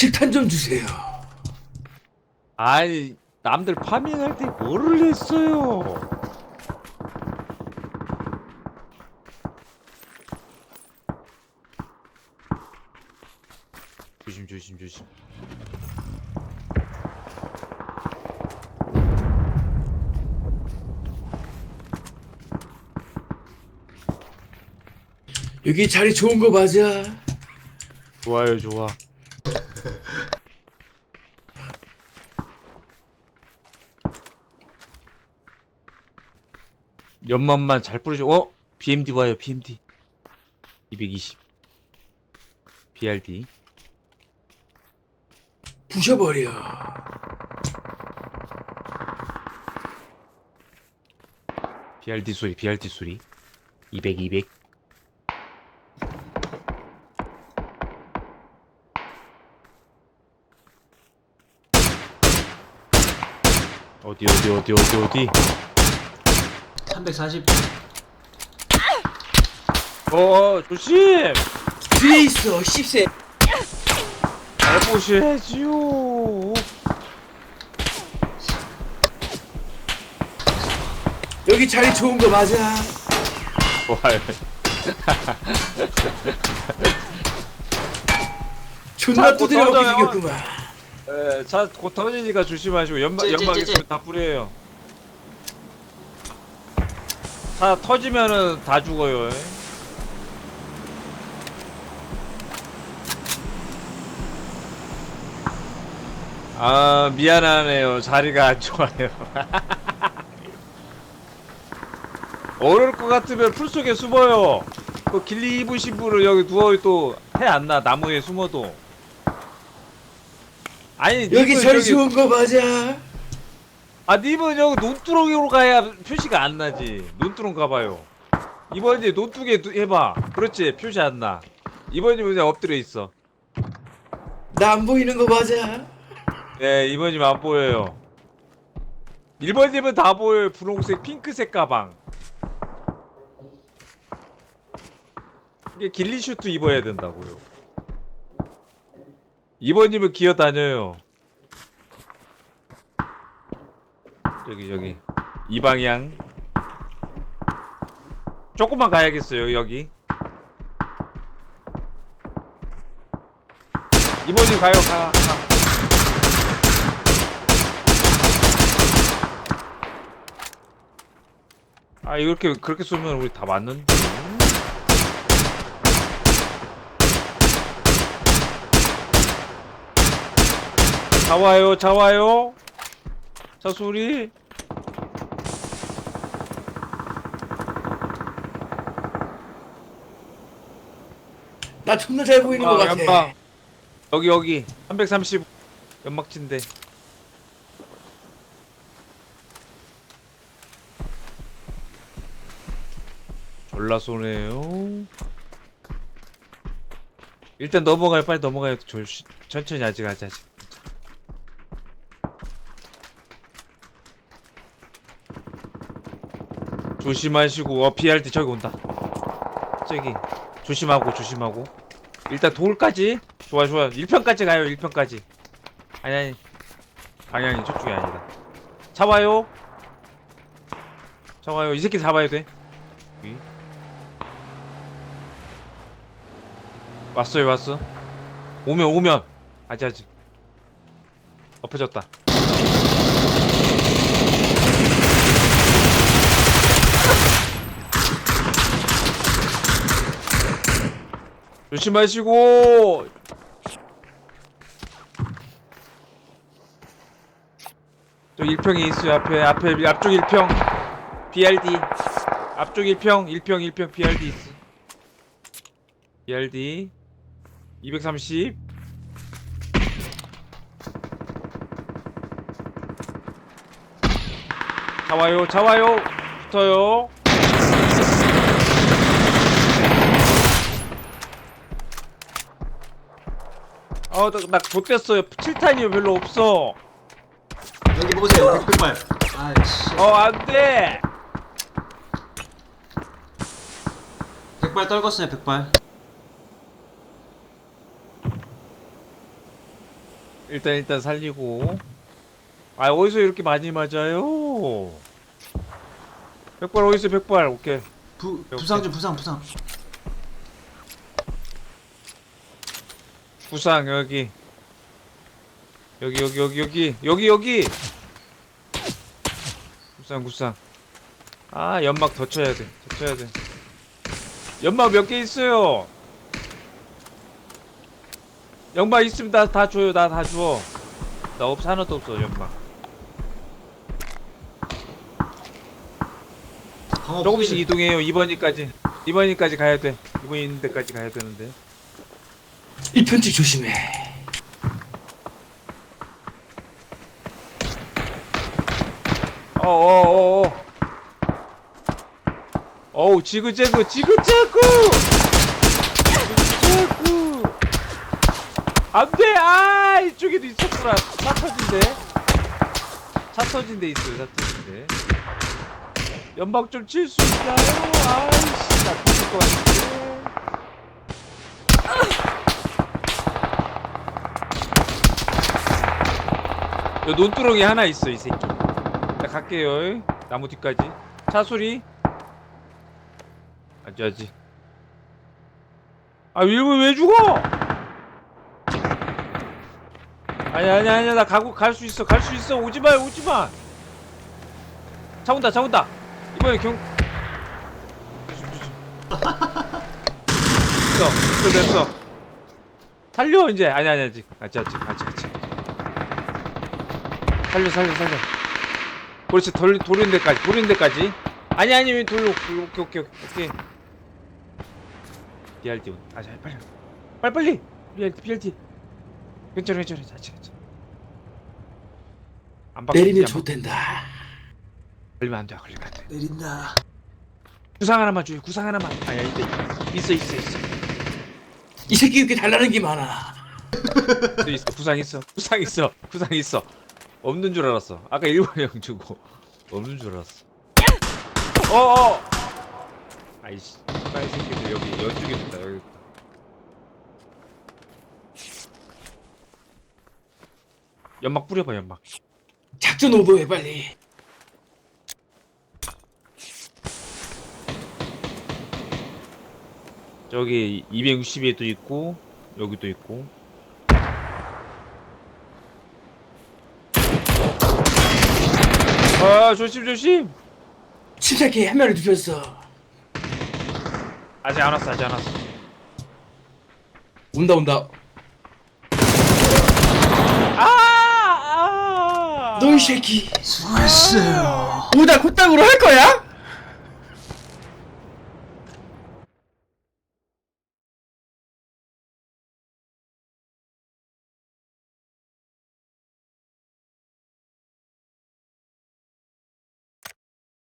칠탄 좀 주세요. 아니 남들 파밍할 때 뭐를 했어요? 조심 조심 조심. 여기 자리 좋은 거 맞아. 좋아요 좋아. 연만만 잘 뿌리죠. 어? BMD 와요 BMD. 220. BRD. 부셔버려. BRD 소리 BRD 소리. 200 200. 어디 어디 어디 어디 어디 340 어 조심 뒤에 있어, 씹새. 잘 보셔야지요 여기 자리 좋은 거 맞아. 좋아요 존나 두드려 터져요. 먹기 생겼구만. 에, 자곧 터지니까 조심하시고 연막 찌, 찌, 연막 찌, 있으면 찌. 다 뿌려요 다 터지면은 다 죽어요 에. 아 미안하네요 자리가 안 좋아요 어려울 것 같으면 풀 속에 숨어요 그 길리 입으신 분을 여기 누워 또해안 나 나무에 숨어도 아니 여기 자리 저기- 좋은 거 맞아. 아 님은 여기 논두렁으로 가야 표시가 안 나지. 논두렁 가봐요. 이번에 논두개 두- 해봐. 그렇지? 표시 안나. 이번이면 그냥 엎드려 있어. 나 안 보이는 거 맞아. 네 이번이면 안 보여요. 1번님은 다 보여요. 분홍색 핑크색 가방. 이게 길리슈트 입어야 된다고요. 2번님은 기어다녀요 저기 저기. 이 방향. 조금만 가야겠어요 여기. 2번님 가요 가, 가. 아 이렇게 그렇게 쏘면 우리 다 맞는데? 자와요 자와요. 자 소리 나 존나 잘 보이는 거 아, 같아. 연막 여기 여기. 330 연막친데. 졸라 쏘네요. 일단 넘어가요. 빨리 넘어가요. 저, 쉬- 천천히 아직 아직 아직. 조심하시고 어 BRD 저기 온다. 저기 조심하고 조심하고. 일단 돌까지? 좋아 좋아. 1편까지 가요 1편까지. 아니 아니. 방향이 저쪽이 아니다. 잡아요. 잡아요. 이 새끼 잡아야 돼. 위. 왔어요 왔어. 오면 오면. 아직 아직. 엎어졌다 조심하시고. 저 1평이 있어요 앞에. 앞에 앞쪽 1평. BRD 앞쪽 1평 1평 1평 BRD 있어. BRD 230 자와요 자와요. 붙어요 어, 나, 나 좆됐어요. 7탄이 별로 없어. 여기 보세요. 백백발 아이씨. 어, 안 돼! 백발 떨궜어요 백발 일단 일단 살리고. 아 어디서 이렇게 많이 맞아요? 백발 어디서 백발 오케이. 부 부상 좀 부상 부상. 구상 여기. 여기 여기 여기 여기. 여기 여기! 구상 구상. 아 연막 더 쳐야 돼 더 쳐야 돼. 연막 몇 개 있어요? 연막 있으면 다, 다 줘요. 나 다 줘. 나 없, 하나도 없어 연막. 조금씩 이동해요. 2번이까지. 2번이까지 가야 돼. 2번 있는 데까지 가야 되는데 1편집 조심해. 어어어어. 어우 지그재그 지그재그! 지그재그! 안 돼! 아 이쪽에도 있었구나. 차 터진데? 차 터진 데 있어요 차 터진 데. 연막 좀 칠 수 있나요? 아이씨 나 죽을 것 같은데 요 논두렁이 하나 있어 이 새끼. 나 갈게요. 나무 뒤까지. 차 소리. 아지 아 일본 왜 죽어? 아니 아니 아니 나 가고 갈 수 있어 갈 수 있어. 오지마 오지마. 차 온다 차 온다. 이번에 경 됐어 됐어. 됐어. 살려 이제. 아니 아니 아직 아직 아직 아직 살려 살려 살려. 그렇지 돌, 돌린 데까지 돌린 데까지. 아니 아니 왜 돌려. 오케이 오케이 오케이. BRT 아 자, 빨리. 빨리 빨리. BRT BRT 괜찮아 괜찮아. 자치 자치 안 바뀌지 내리면 좋댄다. 걸리면 안돼. 걸리면 안돼 내린다. 구상 하나만 줘요. 구상 하나만. 아야 있어 있어 있어 있어. 이 새끼 이렇게 달라는 게 많아. 있어 있어. 구상 있어. 구상 있어. 구상 있어 없는 줄 알았어. 아까 일본 형 주고. 없는 줄 알았어. 어 어! 아이씨 빨리 새끼들 여기 연쪽에 있다 여기 있다. 연막 뿌려봐 연막. 작전 오버해 빨리. 저기 260에도 있고 여기도 있고 아 조심 조심 침착해 한 명을 눕혔어 아직 안 왔어 아직 안 왔어 온다 온다 아! 아! 너이 새끼 수고했어요. 오다 코땅으로 할 거야?